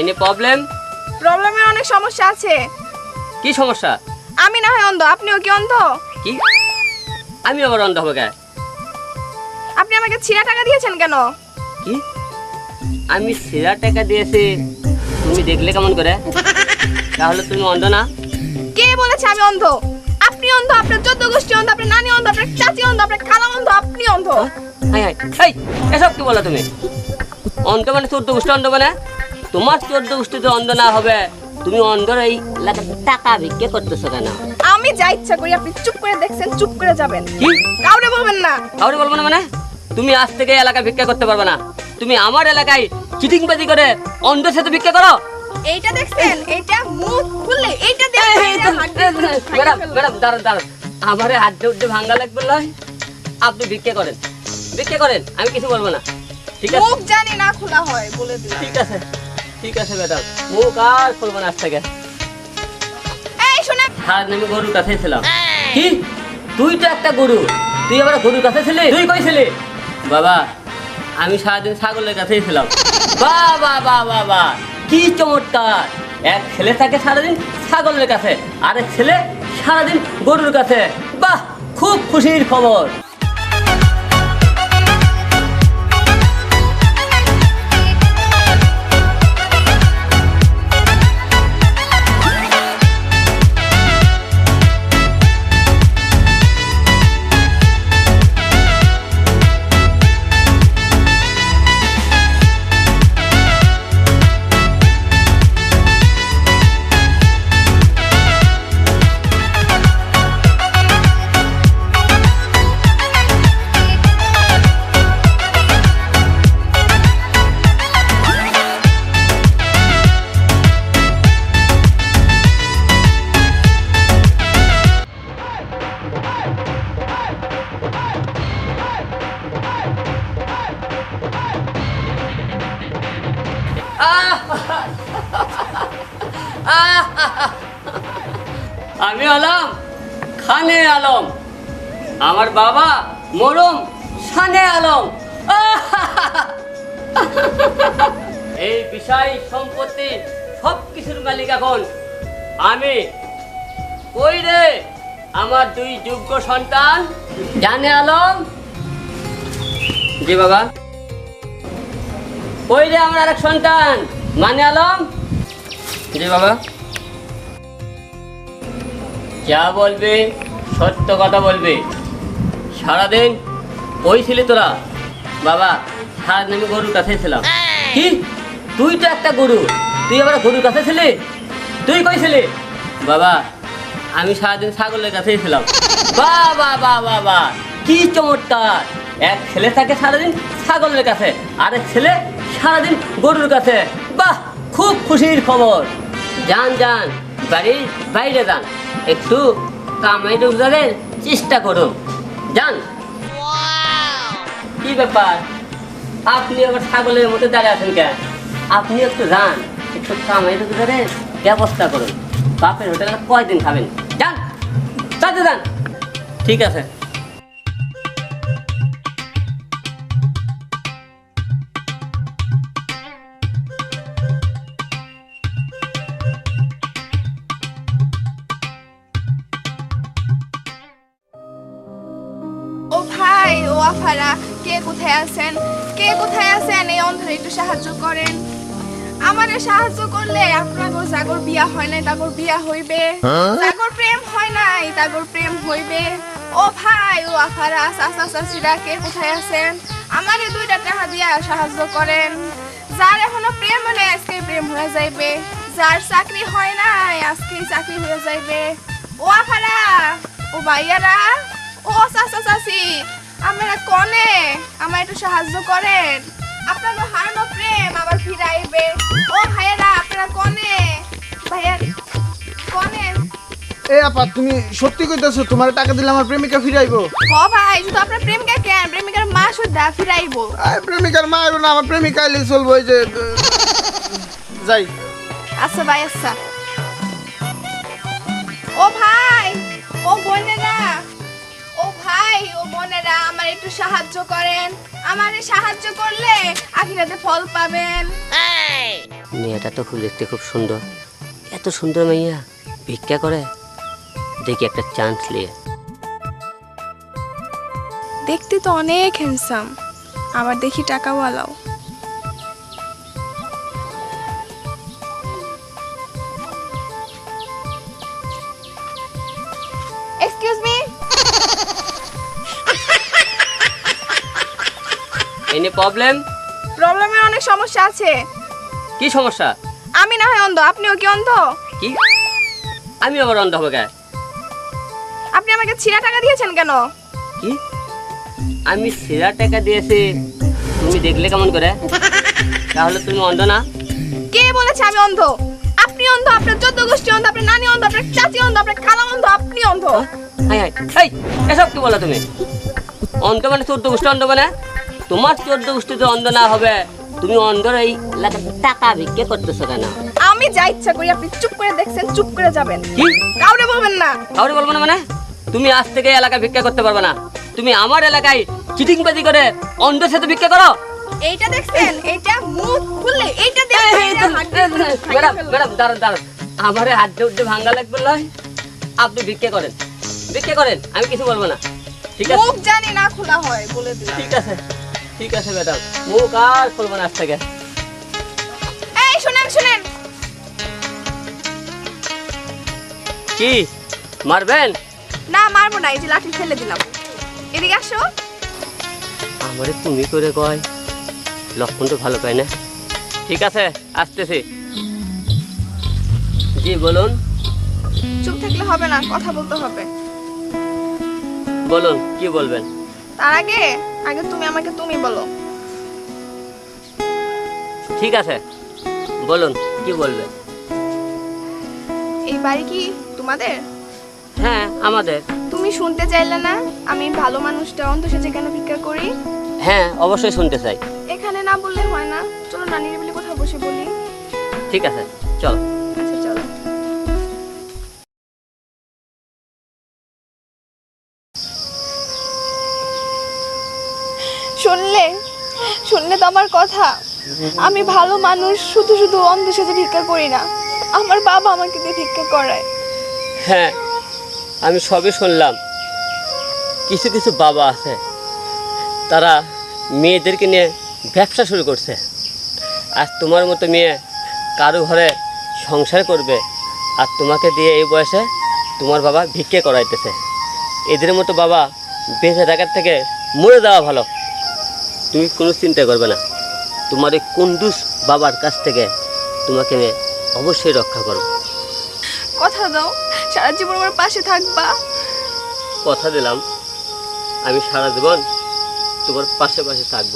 Any problem প্রবলেমের অনেক সমস্যা আছে। কি সমস্যা? আমি না হয় অন্ধ আপনিও কি অন্ধ? কি? আমি আবার অন্ধ হবে কে? আপনি আমাকে ছিঁড়া টাকা দিয়েছেন কেন? কি? আমি সেরা টাকা দিয়েছি তুমি দেখলে কেমন করে? তাহলে তুমি অন্ধ না? কে বলেছে আমি অন্ধ? আপনি অন্ধ আপনার চোদ্দ গোষ্ঠী অন্ধ আপনার নানি অন্ধ আপনার চাচি অন্ধ আপনার খালা অন্ধ আপনি অন্ধ। হাই এই এসব কি বলো তুমি? অন্ধ মানে চোদ্দ গোষ্ঠী অন্ধ মানে? তোমার চোদ্দ গোষ্ঠীতে অন্ধ না হবে তুমি অন্ধর এই এলাকাতে টাকা ভিক্ষে করতেছো কেন? আমি যা ইচ্ছা করি আপনি চুপ করে দেখছেন চুপ করে যাবেন। কি? কাউরে বলবেন না। কাউরে বলব না মানে? তুমি আজ থেকে এই এলাকায় ভিক্ষা করতে পারবে না। তুমি আমার এলাকায় চিটিংবাজি করে অন্ধের সাথে ভিক্ষা করো। এইটা দেখছেন? এইটা মুখ খুললে এইটা ম্যাডাম ম্যাডাম দাঁড়ান দাঁড়ান। আমারে হাত উঠতে ভাঙ্গা লাগবে নয় আপনি ভিক্ষা করেন। ভিক্ষা করেন আমি কিছু বলব না। ঠিক আছে? মুখ জানি না খোলা হয় বলে দিলাম। ঠিক আছে। ঠিক আছে ম্যাডাম মুখ আর খুলবো না আজ থেকে। এই শুনে হাত গরুর কাছে ছিলাম। কি? তুই তো একটা গরু। তুই আবার গরুর কাছে ছিলি? তুই কই ছিলি? বাবা আমি সারাদিন ছাগলের কাছেই ছিলাম। বা বা বা কি চমৎকার। এক ছেলে থাকে সারাদিন ছাগলের কাছে আর এক ছেলে সারাদিন গরুর কাছে। বাহ খুব খুশির খবর। আমি আলম খানে আলম। আমার বাবা মরম শানে আলম। এই বিষয় সম্পত্তি সব কিছুর মালিক এখন আমি। কই রে আমার দুই যোগ্য সন্তান, জানে আলম? জি বাবা। কই রে আমার আরেক সন্তান মানে আলম? জি বাবা। যা বলবে, সত্য কথা বলবে। সারাদিন ওই ছিলি তোরা? বাবা, সারাদিন আমি গরুর কাছে ছিলাম। কি? তুই তো একটা গরু। তুই আবার গরুর কাছে ছিলি? তুই কই ছিলি? বাবা, আমি সারাদিন ছাগলের কাছেই ছিলাম। বা বা বা বা বা কি চমৎকার। এক ছেলে থাকে সারাদিন ছাগলের কাছে আর এক ছেলে সারাদিন গরুর কাছে। বাহ, খুব খুশির খবর। যান যান, বাড়ির বাইরে যান। একটু কামাই রোজগারের চেষ্টা করুন। যান। কি ব্যাপার? আপনি আবার ছাগলের মতো দাঁড়িয়ে আছেন কেন? আপনি একটু যান, একটু কামাই রোজগারের ব্যবস্থা করুন। বাপের হোটেলে কয়দিন খাবেন? যান যান। ঠিক আছে। ভাই ও আফারা কে কোথায় আছেন? কে কোথায় আছেন? এই অন্ধরে একটু সাহায্য করেন। আমারে সাহায্য করলে আপনার জাগর বিয়া হয় নাই তাগর বিয়া হইবে। জাগর প্রেম হয় নাই তাগর প্রেম হইবে। ও ভাই ও আফারা চাচা চাচিরা কে কোথায় আছেন? আমারে দুইটা টাকা দিয়া সাহায্য করেন। যার এখনও প্রেম হয় নাই আজকে প্রেম হয়ে যাইবে। যার চাকরি হয় নাই আজকে চাকরি হয়ে যাইবে। ও আফারা ও ভাইয়ারা। ও চাচা চাচি আমরা কনে? আমার একটু সাহায্য করেন। আপনাদের হারানো প্রেম আবার ফিরাইবে। ও ভাইয়েরা আপনারা কনে? ভাইয়া কনে? এ আপা তুমি সত্যি কইতাছো তোমার টাকা দিলে আমার প্রেমিকা ফিরাইবো? হ ভাই শুধু আপনার প্রেমিকা কেন প্রেমিকার মা সুদ্ধা ফিরাইবো। আরে প্রেমিকার মা আইবো না আমার প্রেমিকা আইলে চলবো ওই যে যাই। আচ্ছা ভাই আচ্ছা। ও ভাই ও বোনেরা ও ভাই ও বোনেরা আমার একটু একটু সাহায্য করেন। আমারে সাহায্য করলে আখিরাতে ফল পাবেন। মেয়েটা তো খুব দেখতে খুব সুন্দর। এত সুন্দর মেয়া ভিক্ষা করে? দেখি একটা চান্স নিয়ে। দেখতে তো অনেক হ্যান্ডসাম আবার দেখি টাকাওয়ালাও। প্রবলেম? প্রবলেমের অনেক সমস্যা আছে। কি সমস্যা? আমি না হয় অন্ধ আপনিও কি অন্ধ? কি? আমি আবার অন্ধ হবে কে? আপনি আমাকে ছিঁড়া টাকা দিয়েছেন কেন? কি? আমি সেরা টাকা দিয়েছি তুমি দেখলে কেমন করে? তাহলে তুমি অন্ধ না? কে বলেছে আমি অন্ধ? আপনি অন্ধ আপনার চোদ্দ গোষ্ঠী অন্ধ আপনার নানি অন্ধ আপনার চাচি অন্ধ আপনার খালা অন্ধ আপনি অন্ধ। হাই হাই এই এসব কি বলো তুমি? অন্ধ মানে চোদ্দ গোষ্ঠী অন্ধ মানে? তোমার চোদ্দ গোষ্ঠী তো অন্ধ না হবে তুমি অন্ধর এই এলাকাতে টাকা ভিক্ষে করতেছো কেন? আমি যা ইচ্ছা করি আপনি চুপ করে দেখছেন চুপ করে যাবেন। কি? কাউরে বলবেন না। কাউরে বলব না মানে? তুমি আজ থেকে এই এলাকায় ভিক্ষা করতে পারবে না। তুমি আমার এলাকায় চিটিংবাজি করে অন্ধের সাথে ভিক্ষা করো। এইটা দেখছেন? এইটা মুখ খুললে এইটা ম্যাডাম ম্যাডাম দাঁড়ান দাঁড়ান। আমার হাত উঠতে ভাঙ্গা লাগবে নয় আপনি ভিক্ষা করেন। ভিক্ষা করেন আমি কিছু বলব না। ঠিক আছে? মুখ জানি না খোলা হয় বলে দিলাম। ঠিক আছে। ঠিক আছে ম্যাডাম মুখ আর খুলবো না আজ থেকে। এই শুনেন শুনেন। কি? মারবেন? না মারবো না এই যে লাঠি ফেলে দিলাম। এদিকে আসো। আমারে তুমি করে কয়। লক্ষণ তো ভালো পাই না। ঠিক আছে আসতেছি। জি বলুন। চুপ থাকলে হবে না কথা বলতে হবে। বলুন কি বলবেন? তার আগে আগে তুমি আমাকে তুমি বলো। ঠিক আছে বলুন কি বলবে? এই বাড়ি কি তোমাদের? হ্যাঁ আমাদের। তুমি শুনতে চাইলে না আমি ভালো মানুষটা অন্ত সেজে কেন ভিক্ষা করি? হ্যাঁ অবশ্যই শুনতে চাই। এখানে না বললে হয় না। চলো নানির বলে কোথাও বসে বলি। ঠিক আছে চলো। শুনলে? শুনলে তো আমার কথা। আমি ভালো মানুষ, শুধু শুধু অন্ধ সেজে ভিক্ষা করি না। আমার বাবা আমাকে দিয়ে ভিক্ষা করায়। হ্যাঁ আমি সবই শুনলাম। কিছু কিছু বাবা আছে, তারা মেয়েদেরকে নিয়ে ব্যবসা শুরু করছে। আর তোমার মতো মেয়ে কারও ঘরে সংসার করবে, আর তোমাকে দিয়ে এই বয়সে তোমার বাবা ভিক্ষে করাইতেছে। এদের মতো বাবা বেঁচে থাকার থেকে মরে দেওয়া ভালো। তুমি কোনো চিন্তা করবে না। তোমার এই কুন্ডুস বাবার কাছ থেকে তোমাকে আমি অবশ্যই রক্ষা করব। কথা দাও সারা জীবন আমার পাশে থাকবা। কথা দিলাম আমি সারা জীবন তোমার পাশে পাশে থাকব।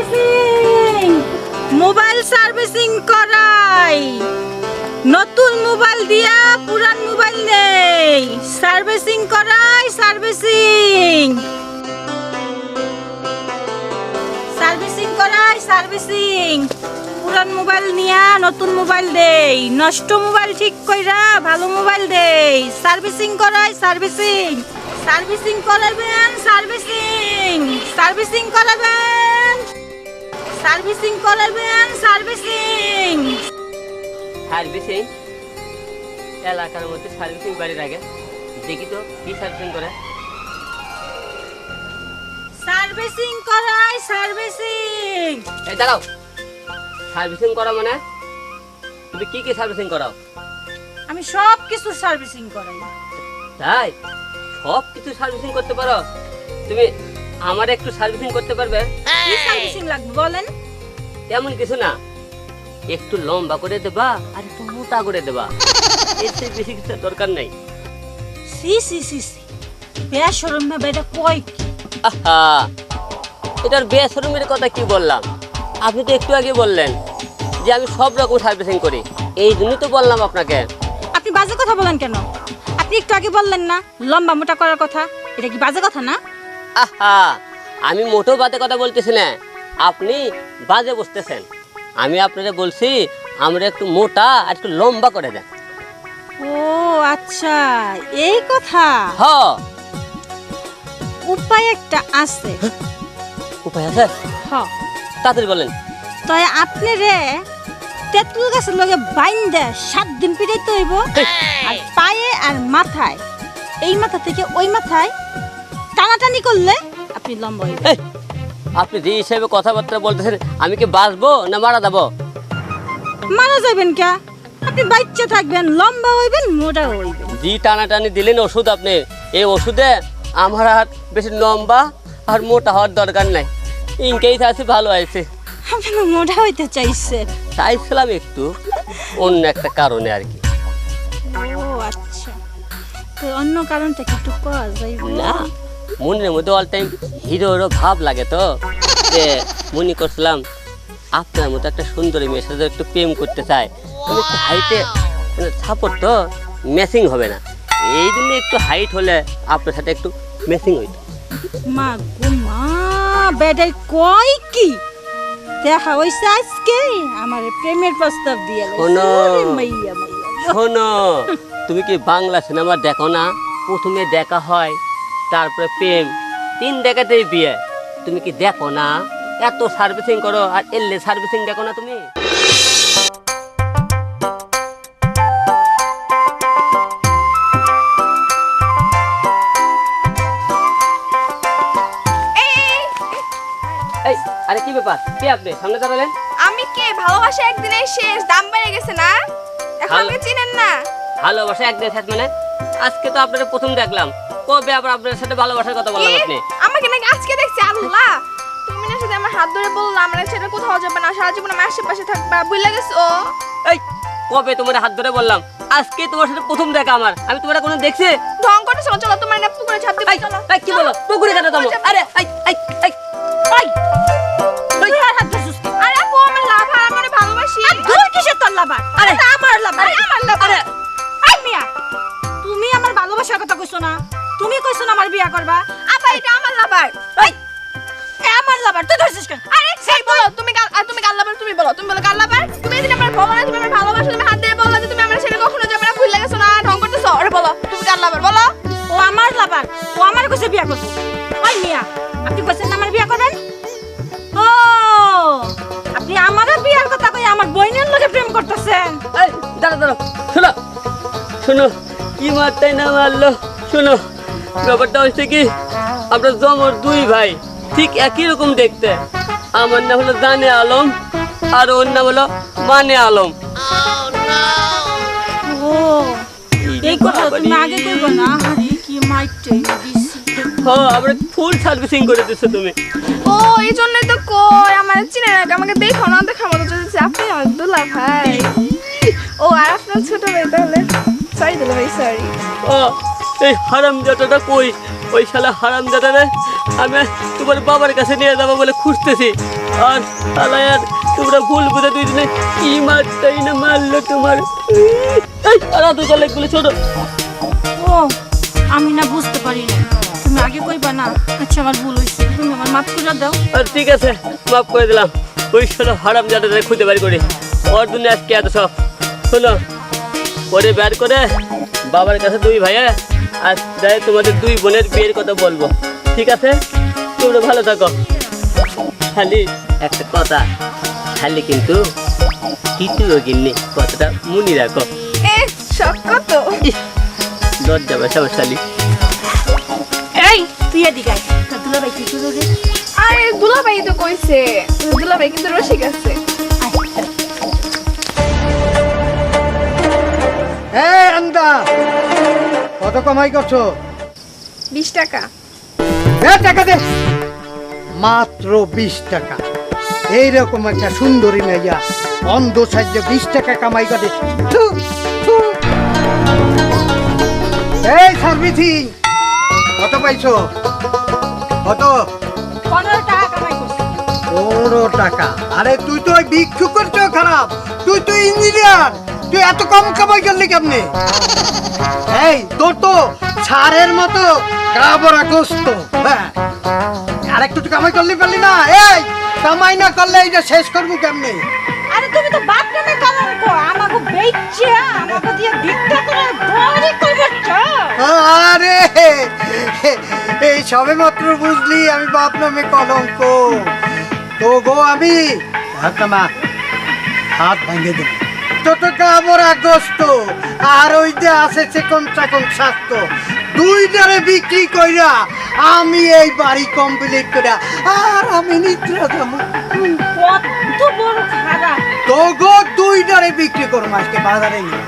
সার্ভিসিং। মোবাইল সার্ভিসিং করাই। নতুন মোবাইল দিয়া পুরান মোবাইল নেই। সার্ভিসিং করাই সার্ভিসিং। সার্ভিসিং করাই সার্ভিসিং। পুরান মোবাইল নিয়া নতুন মোবাইল দেই। নষ্ট মোবাইল ঠিক কইরা ভালো মোবাইল দেই। সার্ভিসিং করাই সার্ভিসিং। সার্ভিসিং করাবেন সার্ভিসিং। সার্ভিসিং করাবেন সার্ভিসিং করাবেন সার্ভিসিং। সার্ভিসিং? এলাকার মধ্যে সার্ভিসিং বাড়ির আগে। দেখি তো কি সার্ভিসিং করে? সার্ভিসিং করাই সার্ভিসিং। এই দাঁড়াও। সার্ভিসিং করা মানে? তুমি কি কি সার্ভিসিং করাও? আমি সব কিছু সার্ভিসিং করাই। তাই? সব কিছু সার্ভিসিং করতে পারো? তুমি আমার একটু সার্ভিসিং করতে পারবে? লাগবে বলেন? তেমন কিছু না। একটু লম্বা করে দেবা আর একটু মোটা করে দেবা। এর চেয়ে বেশি কিছু দরকার নেই। সি সি সি সি। বেসরম ভাবে এটা কয় কি? আহা! এটার বেসরমের কথা কি বললাম? আপনি তো একটু আগে বললেন যে আমি সব রকম সার্ভিসিং করি। এই জন্যই তো বললাম আপনাকে। আপনি বাজে কথা বলেন কেন? আপনি একটু আগে বললেন না লম্বা মোটা করার কথা। এটা কি বাজে কথা না? আহা! আমি মোটো বাদে কথা বলতেছি না। আপনি বাজে বসতেছেন আমি আপনাকে বলছি আমরা একটু মোটা আর একটু লম্বা করে দেন। ও আচ্ছা এই কথা? হ। উপায় একটা আছে। উপায় আছে? হ। তাড়াতাড়ি বলেন। তয় আপনি রে তেঁতুল গাছের লগে বাইন্দে সাত দিন পিড়াইতে হইব আর পায়ে আর মাথায়। এই মাথা থেকে ওই মাথায় টানাটানি করলে আপনি লম্বা আপনি যে হিসেবে কথাবার্তা বলতেছেন আমি কি বাঁচবো না মারা যাব? মারা যাবেন কে? আপনি বাচ্চা থাকবেন লম্বা হইবেন মোটা হইবেন। জি টানাটানি দিলেন ওষুধ আপনি। এই ওষুধে আমার আর বেশি লম্বা আর মোটা হওয়ার দরকার নাই। ইনকেই আছে ভালো আছে। আপনি মোটা হইতে চাইছেন। চাইছিলাম একটু অন্য একটা কারণে আর কি। ও আচ্ছা। তো অন্য কারণটা কি একটু যাইব? না মনের মধ্যে অল টাইম হিরো হিরো ভাব লাগে তো? যে মনে করছিলাম আপনার মতো একটা সুন্দরী মেয়ের সাথে একটু প্রেম করতে চাই আমি হাইটে সাপোর্ট তো ম্যাচিং হবে না। এই জন্য একটু হাইট হলে আপনার সাথে একটু ম্যাচিং হইতো। মা গো মা কয় কি? দেখা হইছে আজকে আমার প্রেমের প্রস্তাব দিয়ে শোনো। শোনো তুমি কি বাংলা সিনেমা দেখো না? প্রথমে দেখা হয় তারপরে প্রেম। তিন দেখাতেই বিয়ে। তুমি কি দেখো না? এত সার্ভিসিং করো আর এলে সার্ভিসিং দেখো না তুমি? আরে কি ব্যাপার? কে আপনি? সামনে দাঁড়ালেন? আমি কে? ভালোবাসা একদিনের শেষ দাম বেড়ে গেছে না? এখন আমাকে চিনেন না? ভালোবাসা একদিন সাথে মানে? আজকে তো আপনার প্রথম দেখলাম। কবে আবার আপনার সাথে ভালোবাসার কথা বললাম? আপনি? আমাকে নাকি আজকে দেখছি আল্লাহ! তুমি না শুধু আমার হাত ধরে বললাম আমরা ছেড়ে কোথাও যাবে না সারা জীবন আমার আশেপাশে থাকবা বুঝলে গেছো? এই কবে তোমার হাত ধরে বললাম? আজকে তোমার সাথে প্রথম দেখা আমার। আমি তোমার কোনো দেখছি? ঢং করতেছো চলো চলো তোমার না পুকুরে ছাপ দিবো চলো। এই, কি বলো? পুকুরে কেন দাম আরে এই এই এই তুই। আর আপু আমার লাভ আমার ভালোবাসি। আর কিসের তোর লাভার আরে আমার লাভার আরে আমার লাভ আরে। আই মিয়া তুমি আমার ভালোবাসার কথা কইছো না? তুমি কইছো না আমার বিয়া করবা? আপা এটা আমার লাভার এই এ আমার লাভার তুই ধরছিস কেন? আরে সেই বলো তুমি গাল আর তুমি গাল লাভার তুমি বলো তুমি বলো গাল লাভার তুমি এদিন আমার বলো না তুমি আমার ভালোবাসো তুমি হাত দিয়ে বললা যে তুমি আমার ছেড়ে কখনো যাবে না ভুলে গেছো না ঢং করতেছো আরে বলো তুমি গাল লাভার বলো। ও আমার লাভার ও আমার কাছে বিয়া করছে ওই মিয়া আপনি কইছেন না আমার বিয়া করবেন ও আপনি আমারও বিয়ার কথা কই আমার বইনের লগে প্রেম করতেছেন? এই দাঁড়া দাঁড়া শোনো শোনো কি মারটাই না মারলো শোনো। ব্যাপারটা হচ্ছে কি আমরা জমর দুই ভাই ঠিক একই রকম দেখতে। আমার নাম হলো জানে আলম আর ওর নাম হলো মানে আলম। ও এই কথা তুমি আগে কইব না? আরে কি মাইটে দিছি। আমরা ফুল সার্ভিসিং করে দিছো তুমি। ও এই জন্যই তো কই আমার চিনে রাখ আমাকে দেখো না দেখার মতো যদি আপনি আমার দুলা ভাই ও আর আপনার ছোট ভাই তাহলে? সরি দুলা ভাই সরি ও এই হারাম জাতাটা কই? ওই শালা হারাম জাতারে আমি তোমার বাবার কাছে নিয়ে যাব বলে খুঁজতেছি। আর আলায়ার তোমরা ভুল বুঝে দুই দিনে কি মারটাই না মারলো তোমার? এই আর দুই কলেজগুলো ছোট। ও আমি না বুঝতে পারি না। তুমি আগে কইবা না আচ্ছা আমার ভুল হইছে। তুমি আমার মাফ করে দাও। আর ঠিক আছে মাফ করে দিলাম। ওই শালা হারাম জাতারে খুঁজে বের করি। ওর জন্য আজকে এত সব। শোনো পরে বের করে বাবার কাছে দুই ভাইয়া আর যাই তোমাদের দুই বোনের বিয়ের কথা বলব। ঠিক আছে? তোমরা ভালো থাকো। খালি একটা কথা। খালি কিন্তু তৃতীয় গিন্নি কথাটা মনে রাখো। এ কত? লজ্জা এই তুই এদিকে কি আরে তো কইছে। কিন্তু রসিক আছে। কত কামাই করছ? বিশ টাকা। এ টাকা দে। মাত্র বিশ টাকা। এইরকম একটা সুন্দরী মেয়া অন্ধ সাহায্য বিশ টাকা কামাই করে। এই সার্ভিসিং কত পাইছো? কত? পনেরো টাকা কামাই করছি। পনেরো টাকা। আরে তুই তো ওই ভিক্ষু করছ খারাপ। তুই তো ইঞ্জিনিয়ার। তুই এত কম কামাই করলি কেমনি? এই তোর তো ছাড়ের মতো ভরা গোস্ত হ্যাঁ। আর একটু কামাই করলি পারলি না। এই কামাই না করলে শেষ করব কেমনি? আরে তুমি তো বাথরুমে কলঙ্ক আমাকে বেচছে আমাকে দিয়ে ভিক্ষা করে দৌড়ি করবে আরে এই সবে মাত্র বুঝলি আমি বাপ নামে কলঙ্ক। তো গো আমি হাত নামা হাত ভাঙে দেব। ছোট কামড়া গোস্ত আর ওই যে আছে চেকন চাকন স্বাস্থ্য দুইটারে বিক্রি কইরা আমি এই বাড়ি কমপ্লিট কইরা আর আমি নিদ্রা যাব কত বড় খারাপ দুইটারে বিক্রি করব আজকে বাজারে নিয়ে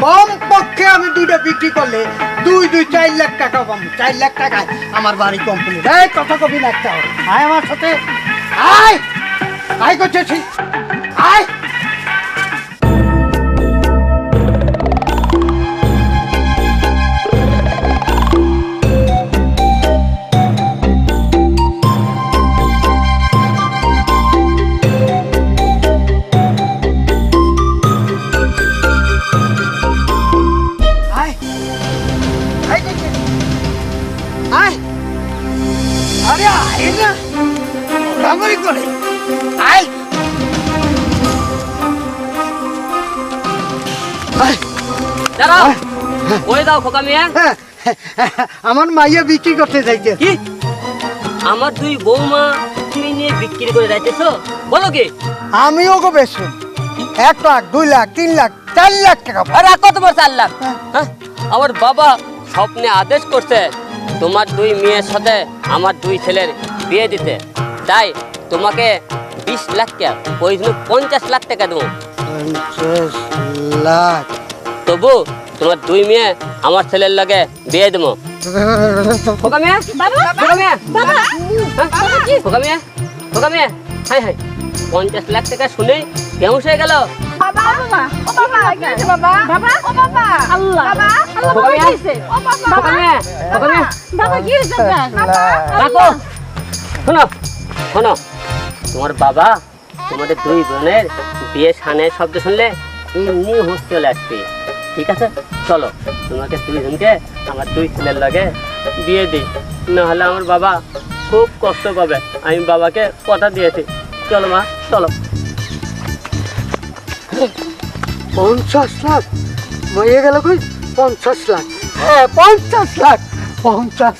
কম পক্ষে আমি দুইটা বিক্রি করলে দুই দুই চার লাখ টাকা পাবো। চার লাখ টাকায় আমার বাড়ি কমপ্লিট এই কথা কবি লাগতে হবে আয় আমার সাথে। আয়! আয় করতেছি আয় আয়! খোকা মিয়া হ্যাঁ, আমার মাইয়া বিক্রি করতে যাইতে কি? আমার দুই বৌমা তুমি নিয়ে বিক্রি করে যাইতেছো? বলো কি? আমিও গো বেশ এক লাখ দুই লাখ তিন লাখ চার লাখ টাকা। আরে কত বড় চার লাখ? হ্যাঁ? আমার বাবা স্বপ্নে আদেশ করছে তোমার দুই মেয়ের সাথে আমার দুই ছেলের বিয়ে দিতে। তাই তোমাকে বিশ লাখ টাকা ওই জন্য পঞ্চাশ লাখ টাকা দেবো। পঞ্চাশ লাখ। তবু তোমার দুই মেয়ে আমার ছেলের লাগে বিয়ে দেবো খোকা মেয়ে খোকা মেয়ে? খোকা মেয়ে খোকা মেয়ে হাই হাই পঞ্চাশ লাখ টাকা শুনে কেমন হয়ে গেল বাবা বাবা ও বাবা কি হয়েছে বাবা বাবা? ও বাবা আল্লাহ বাবা আল্লাহ খোকা বাবা মেয়ে? কি হইছে? ও বাবা খোকা মেয়ে খোকা মেয়ে বাবা কি হয়েছে আপনার? রাখো শোনো শোনো তোমার বাবা তোমাদের দুই বোনের বিয়ে সানের শব্দ শুনলে এমনি হোস চলে আসবে ঠিক আছে? চলো, তোমাকে দুইজনকে আমার দুই ছেলের লাগে দিয়ে দিই। নাহলে আমার বাবা খুব কষ্ট পাবে। আমি বাবাকে কথা দিয়েছি। চলো মা, চলো। পঞ্চাশ লাখ? মরে গেল কই? পঞ্চাশ লাখ। হ্যাঁ পঞ্চাশ লাখ। পঞ্চাশ